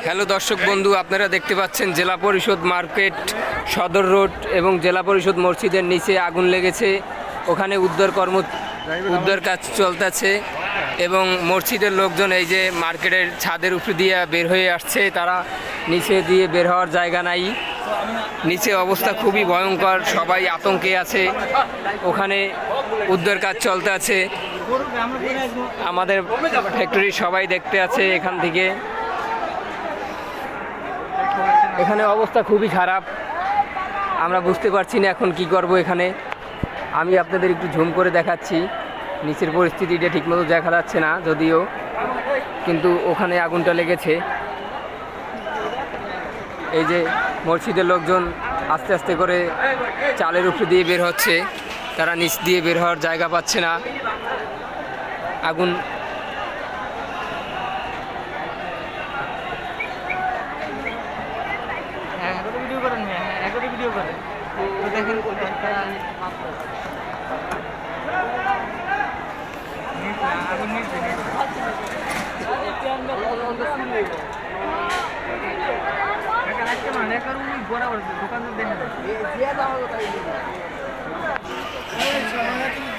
Hello দর্শক বন্ধু, আপনারা দেখতে পাচ্ছেন জেলা পরিষদ মার্কেট সদর রোড এবং জেলা পরিষদ মসজিদের নিচে আগুন লেগেছে। ওখানে উদ্ধার কর্ম, উদ্ধার কাজ চলতেছে এবং মসজিদের লোকজন এই যে মার্কেটের ছাদের উপর দিয়ে বের হয়ে আসছে, তারা নিচে দিয়ে বের হওয়ার জায়গা নাই। নিচে অবস্থা খুবই ভয়ঙ্কর, সবাই আতঙ্কে আছে। ওখানে উদ্ধার কাজ চলতে আছে আমাদের ফ্যাক্টরি সবাই দেখতে আছে এখান থেকে। এখানে অবস্থা খুবই খারাপ। আমরা বুঝতে পারছি না এখন কি করব এখানে। আমি আপনাদের একটু ঝুম করে দেখাচ্ছি। নিচের পরিস্থিতিটা ঠিকমতো দেখা যাচ্ছে না যদিও, কিন্তু ওখানে আগুনটা লেগেছে। এই যে মসজিদের লোকজন আস্তে আস্তে করে চালের উপরে দিয়ে বের হচ্ছে। তারা নিচ দিয়ে বের হওয়ার জায়গা পাচ্ছে না। আগুন হ্যাঁ একটা ভিডিও করেন হ্যাঁ একটা ভিডিও করেন তো দেখেন দোকান দেখা যায়